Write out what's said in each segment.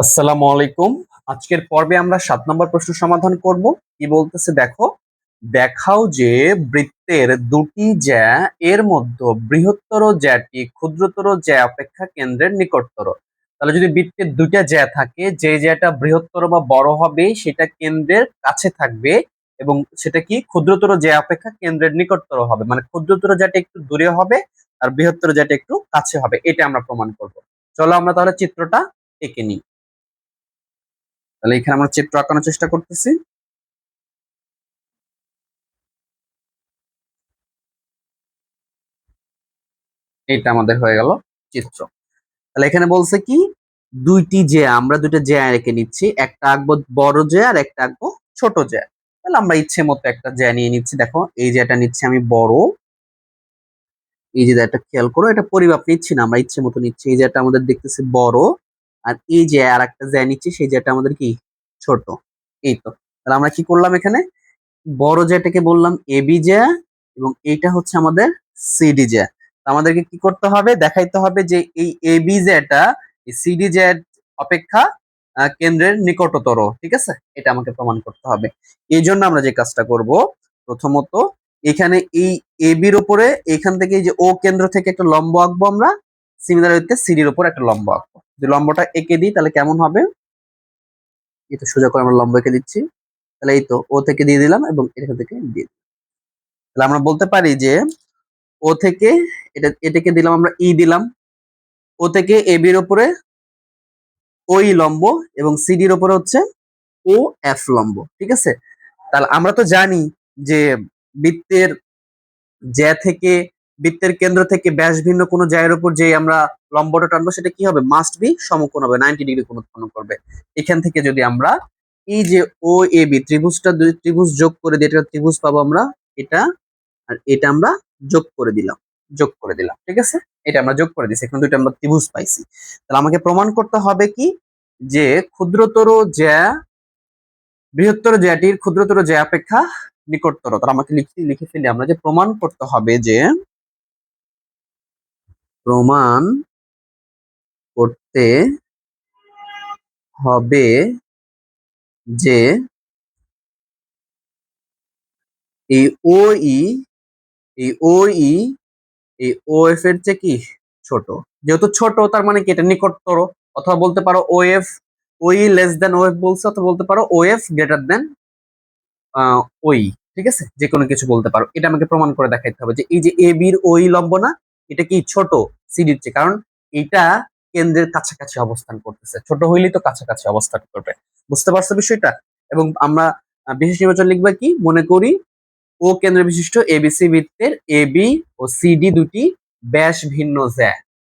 আসসালামু আলাইকুম। আজকের পর্বে আমরা সাত নম্বর প্রশ্ন সমাধান করব। কি বলতেছে দেখো? দেখাও যে বৃত্তের দুটি জ্যা এর মধ্যে বৃহত্তর জ্যাটি ক্ষুদ্রতর জ্যা অপেক্ষা কেন্দ্রের নিকটতর। তাহলে যদি বৃত্তের দুইটা জ্যা থাকে, যে জ্যাটা বৃহত্তর বা বড় হবে, সেটা কেন্দ্রের কাছে থাকবে এবং সেটা কি? ক্ষুদ্রতর জ্যা অপেক্ষা কেন্দ্রের নিকটতর হবে। মানে ক্ষুদ্রতর জ্যাটা একটু দূরে হবে আর বৃহত্তর জ্যাটা একটু কাছে হবে। এটা আমরা প্রমাণ করব। চলো আমরা তাহলে চিত্রটা এঁকে নিই। তাহলে এখানে আমরা চিত্র আঁকানোর চেষ্টা করতেছি। এটা আমাদের হয়ে গেল চিত্র। তাহলে এখানে বলছে কি, দুইটি যে, আমরা দুইটা জ্যা রেখে নিচ্ছি, একটা আঁকবো বড় জ্যা আর একটা আঁকবো ছোট জ্যা তাহলে আমরা ইচ্ছে মতো একটা জ্যা নিয়ে নিচ্ছি। দেখো, এই জ্যাটা নিচ্ছি আমি বড়। এই যে একটা খেয়াল করো, এটা পরিমাপ নিচ্ছি না, আমরা ইচ্ছে মতো নিচ্ছি। এই জ্যাটা আমাদের দেখতেছি বড়। আর এই যে আর একটা জ্যা নিচ্ছি, সেই জ্যাটা আমাদের কি? ছোট। এই তো। তাহলে আমরা কি করলাম এখানে? বড় জ্যাটাকে বললাম এবি জ্যা এবং এইটা হচ্ছে আমাদের সিডি জ্যা। আমাদেরকে কি করতে হবে? দেখাইতে হবে যে এই এবি জ্যাটা সিডি জ্যাট অপেক্ষা কেন্দ্রের নিকটতর, ঠিক আছে? এটা আমাকে প্রমাণ করতে হবে। এই জন্য আমরা যে কাজটা করব, প্রথমত এখানে এই এবির উপরে, এখান থেকে যে ও কেন্দ্র থেকে একটা লম্ব আঁকবো আমরা সিমিলার হইতে সিডির উপর একটা লম্ব আঁকবো। যদি লম্বটা এঁকে দিই, তাহলে কেমন হবে? এই তো সোজা করে আমরা লম্ব এঁকে দিচ্ছি। তাহলে এই তো ও থেকে দিয়ে দিলাম এবং এখান থেকে দিয়ে তাহলে আমরা বলতে পারি যে ও থেকে এটা, এটাকে দিলাম আমরা ই দিলাম। ও থেকে এ বির উপরে ওই লম্ব এবং সিডির উপরে হচ্ছে ও এফ লম্ব, ঠিক আছে? তাহলে আমরা তো জানি যে বৃত্তের জ্যা থেকে বৃত্তের কেন্দ্র থেকে ব্যাস ভিন্ন কোনো জায়গার উপর যে আমরা লম্বটা টানবো, সেটা কি হবে? মাস্ট বি সমকোণ হবে নাইনটি ডিগ্রি কোণ উৎপন্ন করবে। এখান থেকে যদি আমরা এই যে ও এ বি ত্রিভুজটা দুই ত্রিভুজ যোগ করে দিই এটা ত্রিভুজ পাবো আমরা, এটা আর এটা আমরা যোগ করে দিলাম, যোগ করে দিলাম, ঠিক আছে? এটা আমরা যোগ করে দিছি এখানে দুইটা আমরা ত্রিভুজ পাইছি। তাহলে আমাকে প্রমাণ করতে হবে কি? যে ক্ষুদ্রতর জ্যা, বৃহত্তর জ্যাটির ক্ষুদ্রতর জ্যা অপেক্ষা নিকটতর। তাহলে আমাকে লিখতে, লিখে ফেলি আমরা যে প্রমাণ করতে হবে যে প্রমাণ করতে হবে যে এই ও ই এই ও ই এই ও এফ এর চেয়ে কি ছোট? যেহেতু ছোট, তার মানে কি এটা নিকটতর? অথবা বলতে পারো ও এফ ওই লেস দেন ও এফ বলছে, অথবা বলতে পারো ও এফ গ্রেটার দেন ওই, ঠিক আছে? যে কোনো কিছু বলতে পারো। এটা আমাকে প্রমাণ করে দেখাইতে হবে যে এই যে এ বির ওই লম্ব না এটা কি ছোট সিডির চেয়ে? কারণ এটা কেন্দ্রের কাছাকাছি অবস্থান করতেছে। ছোট হইলেই তো কাছাকাছি অবস্থান করবে। বুঝতে পারছ বিষয়টা? এবং আমরা বিশেষ নির্বাচন লিখবা কি? মনে করি ও কেন্দ্র বিশিষ্ট এবিসি বৃত্তের বি ও সিডি দুটি ব্যাস ভিন্ন জ্যা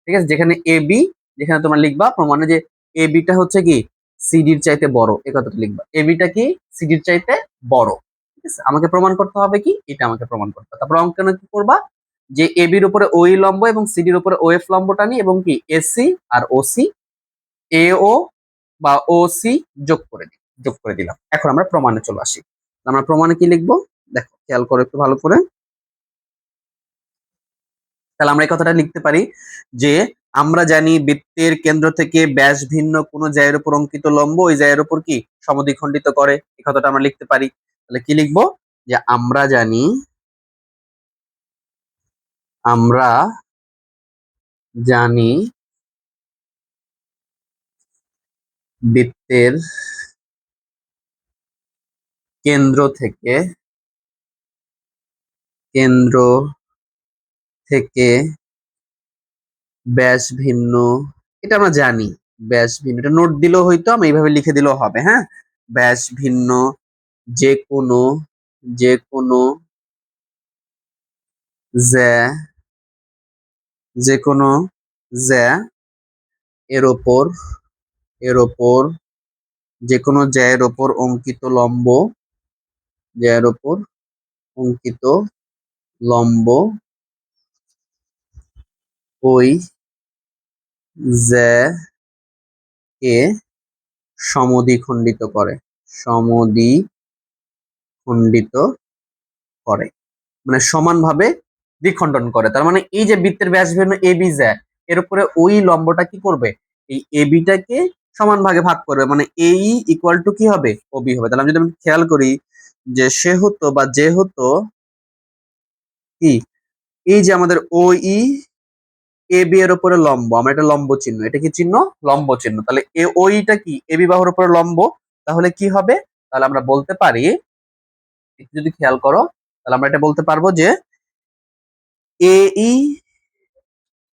ঠিক আছে? যেখানে এ বি যেখানে তোমরা লিখবা প্রমাণে যে এ বিটা হচ্ছে কি? সিডির চাইতে বড়। এ কথাটা লিখবা। এ বিটা কি? সিডির চাইতে বড়। ঠিক আছে? আমাকে প্রমাণ করতে হবে কি? এটা আমাকে প্রমাণ করতে হবে। তারপর অঙ্কনে কি করবা? যে এবির বির উপরে ওই লম্ব এবং সিডির উপরে ও এফ লম্বটা নিই এবং কি এসি আর ওসি এ ও বা ও সি যোগ করে দিই যোগ করে দিলাম। এখন আমরা প্রমাণে চলে আসি। আমরা প্রমাণে কি লিখব? দেখো, খেয়াল করো একটু ভালো করে। তাহলে আমরা এই কথাটা লিখতে পারি যে, আমরা জানি বৃত্তের কেন্দ্র থেকে ব্যাস ভিন্ন কোনো জায়ের উপর অঙ্কিত লম্ব, ওই জায়ের উপর কি সমদ্বিখণ্ডিত করে। এই কথাটা আমরা লিখতে পারি। তাহলে কি লিখব? যে আমরা জানি আমরা জানি বৃত্তের কেন্দ্র থেকে কেন্দ্র থেকে ব্যাস ভিন্ন এটা আমরা জানি ব্যাস ভিন্ন এটা নোট দিলেও হয়তো আমি এইভাবে লিখে দিলেও হবে হ্যাঁ? ব্যাস ভিন্ন যে কোনো যে কোনো যে কোনো জ্যা এর ওপর এর ওপর যে কোনো জ্যায়ের ওপর অঙ্কিত লম্ব জ্যায়ের ওপর অঙ্কিত লম্ব, ওই কে সমদ্বিখণ্ডিত করে সমদ্বিখণ্ডিত করে। মানে সমানভাবে দ্বিখণ্ডন করে। তার মানে এই যে বৃত্তের ব্যাস ভিন্ন এ বি জ্যা এর উপরে ওই লম্বটা কি করবে? এই এ বিটাকে সমান ভাগে ভাগ করবে। মানে এই ইকুয়াল টু কি হবে? ও বি হবে। তাহলে আমি যদি আমি খেয়াল করি যে সে হতো বা যে হতো কি? এই যে আমাদের ও ই, এ বি এর উপরে লম্ব, আমরা এটা লম্ব চিহ্ন, এটা কি চিহ্ন? লম্ব চিহ্ন। তাহলে এ ওইটা কি? এ বি বাহুর উপরে লম্ব, তাহলে কি হবে? তাহলে আমরা বলতে পারি যদি খেয়াল করো, তাহলে আমরা এটা বলতে পারব যে A E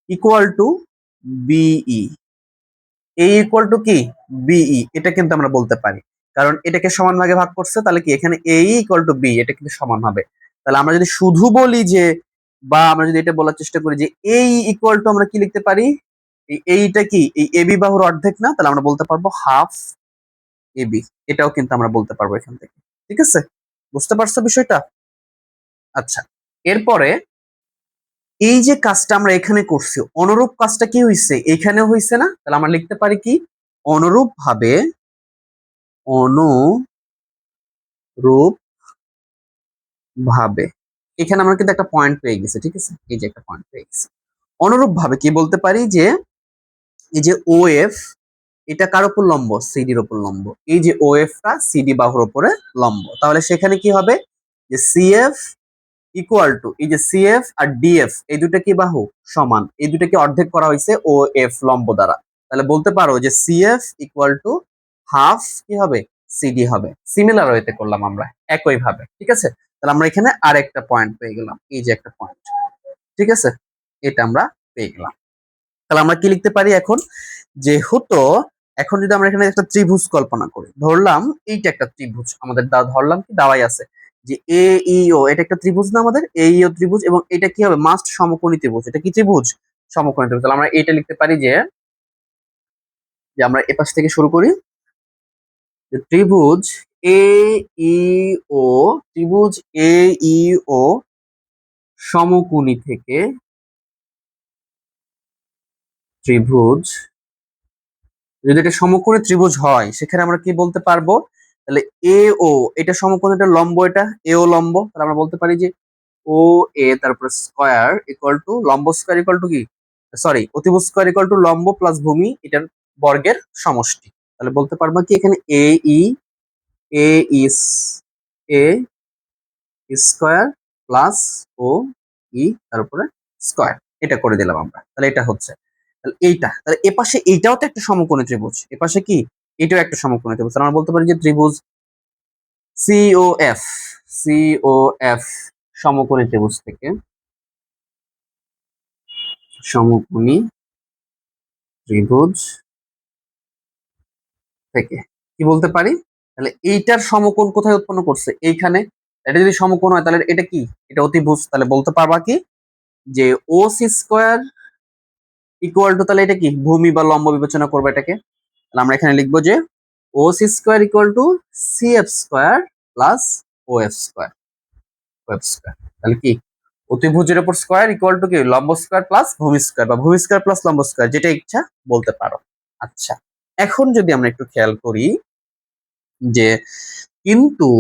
equal to BE A equal to কি? বিই এটা কিন্তু আমরা বলতে পারি। কারণ এটাকে সমান ভাগে ভাগ করছে, তাহলে কি? এখানে এ ইকুয়াল টু বি এটা কিন্তু সমান হবে। তাহলে আমরা যদি শুধু বলি যে, বা আমরা যদি এটা বলার চেষ্টা করি যে এই ইকুয়াল টু আমরা কি লিখতে পারি? এই এইটা কি? এই এবি বাহুর অর্ধেক না? তাহলে আমরা বলতে পারব হাফ এবি এটাও কিন্তু আমরা বলতে পারব এখান থেকে। ঠিক আছে? বুঝতে পারছ বিষয়টা? আচ্ছা। এরপরে এই যে কাজটা আমরা এখানে করছি, অনুরূপ কাজটা কি হয়েছে এখানে হয়েছে না? তাহলে আমরা লিখতে পারি কি? অনুরূপ ভাবে অনুরূপ ভাবে এখানে আমরা কিন্তু একটা পয়েন্ট পেয়ে গেছি, ঠিক আছে? এই যে একটা পয়েন্ট পেয়ে গেছি। অনুরূপ ভাবে কি বলতে পারি যে, এই যে ও এফ এটা কার উপর লম্ব? সিডির উপর লম্ব। এই যে ও টা সিডি বাহুর উপরে লম্ব। তাহলে সেখানে কি হবে? যে সিএফ ইকুয়াল টু এই যে সিএফ আর ডিএফ এই দুটো কি বাহু? সমান। এই দুটোকে অর্ধেক করা হয়েছে? ও এফ লম্ব দ্বারা। তাহলে বলতে পারো যে সিএফ ইকুয়াল টু হাফ কি হবে? সিডি হবে। সিমিলার ওয়েতে করলাম আমরা একই ভাবে ঠিক আছে? তাহলে আমরা এখানে আরেকটা পয়েন্ট পেয়ে গেলাম। এই যে একটা পয়েন্ট ঠিক আছে? এটা আমরা পেয়ে গেলাম। তাহলে আমরা কি লিখতে পারি এখন? যে হতো এখন যদি আমরা এখানে একটা ত্রিভুজ কল্পনা করি, ধরলাম এইটা একটা ত্রিভুজ, আমাদের ধরলাম কি? দাওয়াই আছে। যে এ, ই, ও, এটা একটা ত্রিভুজ না আমাদের? এ, ই, ও ত্রিভুজ এবং এটা কি হবে? মাস্ট সমকোণী ত্রিভুজ। এটা কি ত্রিভুজ? সমকোণী ত্রিভুজ। তাহলে আমরা এটা লিখতে পারি যে যে আমরা এপাশ থেকে শুরু করি। যে ত্রিভুজ এ ও, ত্রিভুজ এ, ই, ও সমকোণী থেকে ত্রিভুজ, যদি এটা সমকোণী ত্রিভুজ হয়, সেখানে আমরা কি বলতে পারব? তাহলে এ ও এটা সমকোণ এটা লম্ব এটা? এ ও লম্ব। তাহলে আমরা বলতে পারি যে ও এ তারপর স্কয়ার ইকুয়াল টু লম্ব স্কয়ার ইকুয়াল টু কি? সরি অতিভুজ স্কয়ার ইকুয়াল টু লম্ব প্লাস ভূমি এটার বর্গের সমষ্টি। তাহলে বলতে পারব কি এখানে এ ই এ ইস এ স্কয়ার প্লাস ও ই তারপরে স্কয়ার এটা করে দিলাম আমরা। তাহলে এটা হচ্ছে। তাহলে এইটা। তাহলে এপাশে এইটাও তো একটা সমকোণী ত্রিভুজ। এপাশে কি? এটাও একটা সমকোণী ত্রিভুজ আমরা বলতে পারি যে ত্রিভুজ সিওএফ সিওএফ সমকোণী ত্রিভুজ থেকে সমকোণী ত্রিভুজ থেকে। কি বলতে পারি? তাহলে এইটার সমকোণ কোথায় উৎপন্ন করছে? এইখানে। এটা যদি সমকোণ হয়, তাহলে এটা কি? এটা অতিভুজ। তাহলে বলতে পারবা কি? যে O C square equal to তাহলে এটা কি? ভূমি বা লম্ব বিবেচনা করবে এটাকে। তাহলে আমরা এখানে লিখব যে O C square equal to C F square plus O F square O F square. তাহলে কি? অতিভুজের উপর স্কোয়ার ইকুয়াল টু কি? লম্ব স্কোয়ার প্লাস ভূমি স্কোয়ার, বা ভূমি স্কোয়ার প্লাস লম্ব স্কোয়ার, যেটা ইচ্ছা বলতে পারো। আচ্ছা এখন যদি আমরা একটু খেয়াল করি যে কিন্তু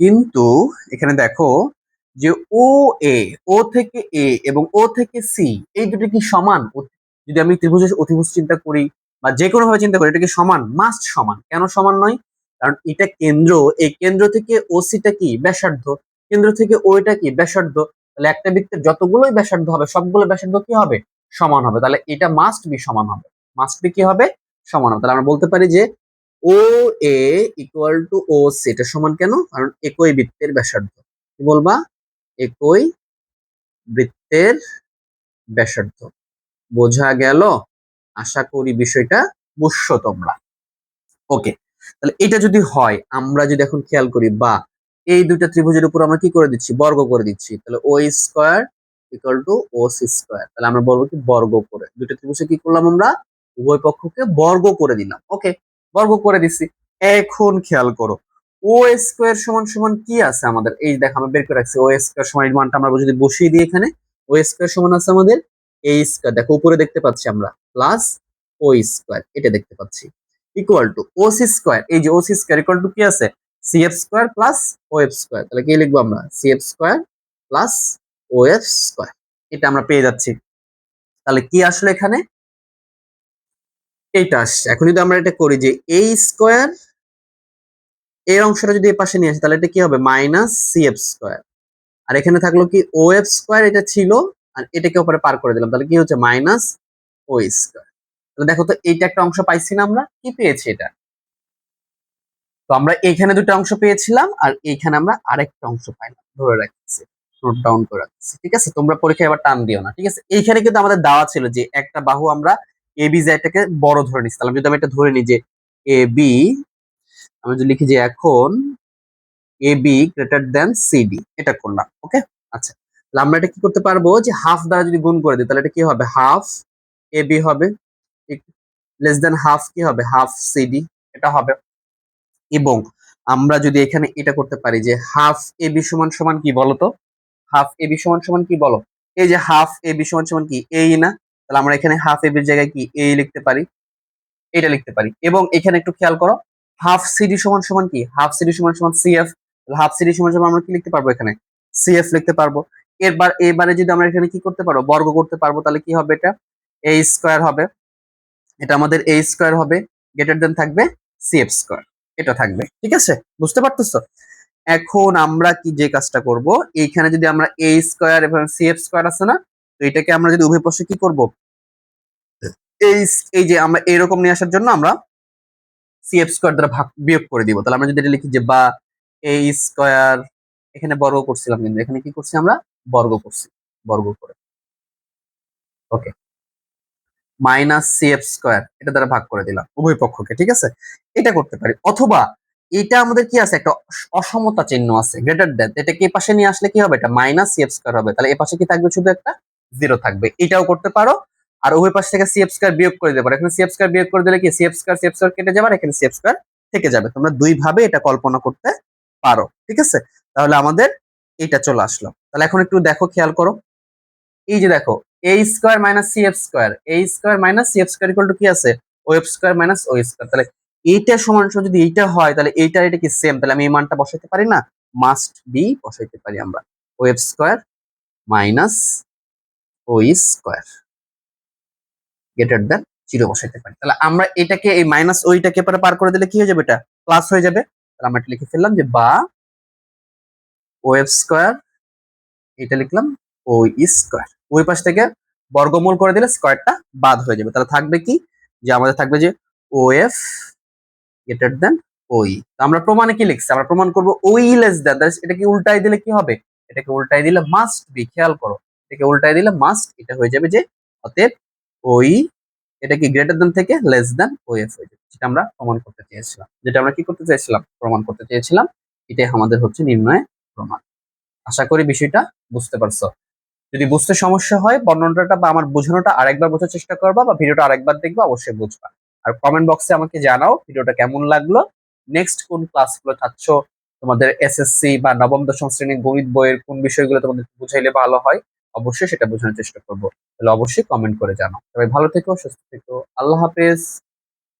কিন্তু এখানে দেখো যে ও এ, ও থেকে এ এবং ও থেকে সি, এই দুটো কি সমান? যদি আমি ত্রিভুজ অতিভুজ চিন্তা করি বা যে কোনো ভাবে চিন্তা করি এটা কি সমান মাস্ট সমান। কেন সমান নয়? কারণ এটা কেন্দ্র, এই কেন্দ্র থেকে ও সিটা কি? ব্যাসার্ধ। কেন্দ্র থেকে ওইটা কি? ব্যাসার্ধ। তাহলে একটা বৃত্তের যতগুলোই ব্যাসার্ধ হবে, সবগুলো ব্যাসার্ধ কি হবে? সমান হবে। তাহলে এটা মাস্ট বি সমান হবে। মাস্ট বি কি হবে? সমান হবে। তাহলে আমরা বলতে পারি যে O A equal to O C এটা সমান কেন? কারণ একই বৃত্তের ব্যাসার্ধ। কি বলবা? একই বৃত্তের ব্যাসার্ধ। বোঝা গেল? আশা করি বিষয়টা বুঝছ তোমরা। ওকে তাহলে এটা যদি হয়, আমরা যদি এখন খেয়াল করি, বা এই দুইটা ত্রিভুজের উপর আমরা কি করে দিচ্ছি? বর্গ করে দিচ্ছি। তাহলে O square equal to O C square তাহলে আমরা বলব কি? বর্গ করে। দুইটা ত্রিভুজে কি করলাম আমরা? উভয় পক্ষকে বর্গ করে দিলাম। ওকে বর্গ করে দিচ্ছি। এখন খেয়াল করো ও স্কোয়ার সমান সমান কি আছে আমাদের? এই দেখ, আমরা বের করে রাখছি। ও স্কোয়ার সমান মানটা আমরা যদি বসিয়ে দিই এখানে ও স্কোয়ার সমান আছে আমাদের এ স্কোয়ার দেখো উপরে দেখতে পাচ্ছি আমরা প্লাস ও স্কোয়ার এটা দেখতে পাচ্ছি। Equal to O C square এই যে O C square equal to কি আছে? C F square plus O F square তাহলে কি লিখব আমরা? C F square plus O F square এটা আমরা পেয়ে যাচ্ছি। তাহলে কি আসলো এখানে? এইটা আসছে। এখন যদি আমরা এটা করি যে এ স্কোয়ার এর অংশটা যদি এ পাশে নিয়ে আসি, তাহলে এটা কি হবে? মাইনাস সি এফ স্কোয়ার আর এখানে থাকল কি? ও এফ স্কোয়ার এটা ছিল আর এটাকে উপরে পার করে দিলাম, তাহলে কি হচ্ছে? Minus O square. তাহলে দেখো তো এইটা একটা অংশ পাইছি না আমরা, কি পেয়েছি এটা? তো আমরা এখানে দুটো অংশ পেয়েছিলাম আর এইখানে আমরা আরেকটা অংশ পাইলাম, ধরে রাখছি নোট ডাউন করে রাখছি, ঠিক আছে? তোমরা পরীক্ষায় এবার টান দিও না, ঠিক আছে? এইখানে কিন্তু আমাদের দেওয়া ছিল যে একটা বাহু আমরা এ বি জায়গাটাকে বড় ধরে নিচ্ছি, তাহলে যদি আমি এটা ধরে নিই যে এ বি আমি যদি লিখি যে এখন A B greater than CD এটা করলাম ওকে আচ্ছা আমরা এটা কি করতে পারব? যে হাফ দ্বারা যদি গুণ করে দিই, তাহলে এটা কি হবে? হাফ এ বি হবে। লেস দেন হাফ কি হবে? হাফ সিডি এটা হবে। এবং আমরা যদি এখানে এটা করতে পারি যে হাফ এ বি সমান সমান কি বলতো? হাফ এ বি সমান সমান কি বলো? এই যে হাফ এ বি সমান সমান কি? এই না? তাহলে আমরা এখানে হাফ এ বির জায়গায় কি? এই লিখতে পারি। এটা লিখতে পারি। এবং এখানে একটু খেয়াল করো হাফ সিডি সমান সমান কি? হাফ সিডি সমান সমান সি সিএফ হাফ সিডি সমান সমান আমরা কি লিখতে পারব এখানে? সিএফ লিখতে পারব। এরবার এবারে যদি আমরা এখানে কি করতে পারব বর্গ করতে পারব, তাহলে কি হবে এটা? এ স্কোয়ার হবে। এটা আমাদের এ স্কোয়ার হবে। গ্রেটার দেন থাকবে সিএফ স্কোয়ার এটা থাকবে, ঠিক আছে? বুঝতে পারতেছো? এখন আমরা কি যে কাজটা করব? এইখানে যদি আমরা এ স্কোয়ার এবং সিএফ স্কোয়ার আছে না, তো এটাকে আমরা যদি উভয় পাশে কি করব? এই এই যে আমরা এরকম নিয়ে আসার জন্য আমরা সিএফ স্কোয়ার দ্বারা ভাগ, বিয়োগ করে দিব। তাহলে আমরা যদি এটা লিখি যে বা এ স্কোয়ার এখানে বর্গ করছিলাম কিন্তু, এখানে কি করছি আমরা? বর্গ করছি, বর্গ করে। ওকে মাইনাস সিএফ স্কোয়ার এটা দ্বারা ভাগ করে দিলাম উভয় পক্ষকে, ঠিক আছে? এটা করতে পারি। অথবা এটা আমাদের কি আছে? একটা অসমতা চিহ্ন আছে গ্রেটার দেন এটাকে এ পাশে নিয়ে আসলে কি হবে? এটা মাইনাস সিএফ স্কোয়ার হবে। তাহলে এ পাশে কি থাকবে? শুধু একটা জিরো থাকবে। এটাও করতে পারো। আর উভয় পাশ থেকে সিএফ স্কোয়ার বিয়োগ করে দিতে পারো। এখানে সিএফ স্কোয়ার বিয়োগ করে দিলে কি? সিএফ স্কোয়ার সিএফ স্কোয়ার কেটে যাবে, আর এখানে সিএফ স্কোয়ার থেকে যাবে। তোমরা দুই ভাবে এটা কল্পনা করতে পারো, ঠিক আছে? তাহলে আমাদের এটা চলে আসলো। তাহলে এখন একটু দেখো, খেয়াল করো। এই যে দেখো A square minus C F square A square minus C F square equal to কি আছে? O F square minus O square তাহলে এইটা সমান যদি এইটা হয়, তাহলে এইটার এটা কি সেম তাহলে আমি এই মানটা বসাইতে পারি না? মাস্ট বি বসাইতে পারি আমরা। O F square minus O square greater than zero বসাইতে পারি। তাহলে আমরা এটাকে, এই মাইনাস ওইটাকে পরে পার করে দিলে কি হয়ে যাবে এটা? প্লাস হয়ে যাবে। তাহলে আমরা এটা লিখে ফেললাম যে বা ও এফ স্কোয়ার, এটা লিখলাম ও স্কোয়ার। ওই পাশ থেকে বর্গমূল করে দিলে স্কোয়ারটা বাদ হয়ে যাবে। তাহলে থাকবে কি? যে আমাদের থাকবে যে ও এফ গ্রেটার দেন ওই। আমরা প্রমাণে কি লিখছি? আমরা প্রমাণ করব ওই লেস দেন এটাকে উল্টাই দিলে কি হবে? এটাকে উল্টাই দিলে মাস্ট বি খেয়াল করো। এটাকে উল্টাই দিলে মাস্ট এটা হয়ে যাবে যে অতএব ওই, এটা কি গ্রেটার দেন থেকে লেস দেন ও এফ হয়ে যাবে। যেটা আমরা প্রমাণ করতে চেয়েছিলাম। যেটা আমরা কি করতে চেয়েছিলাম? প্রমাণ করতে চেয়েছিলাম। এটাই আমাদের হচ্ছে নির্ণয় প্রমাণ। আশা করি বিষয়টা বুঝতে পারছ। যদি বুঝতে সমস্যা হয়, বর্ণনাটা বা আমার বোঝানোটা আরেকবার বোঝার চেষ্টা করবা বা ভিডিওটা আরেকবার দেখবা, অবশ্যই বুঝবা। আর কমেন্ট বক্সে আমাকে জানাও ভিডিওটা কেমন লাগল। নেক্সট কোন ক্লাসগুলো চাচ্ছ তোমাদের এসএসসি বা নবম, দশম শ্রেণির গণিত বইয়ের কোন বিষয়গুলো তোমাদের বুঝাইলে ভালো হয়, অবশ্যই সেটা বোঝানোর চেষ্টা করব। তাহলে অবশ্যই কমেন্ট করে জানাও। সবাই ভালো থেকো, সুস্থ থেকো। আল্লাহ হাফেজ।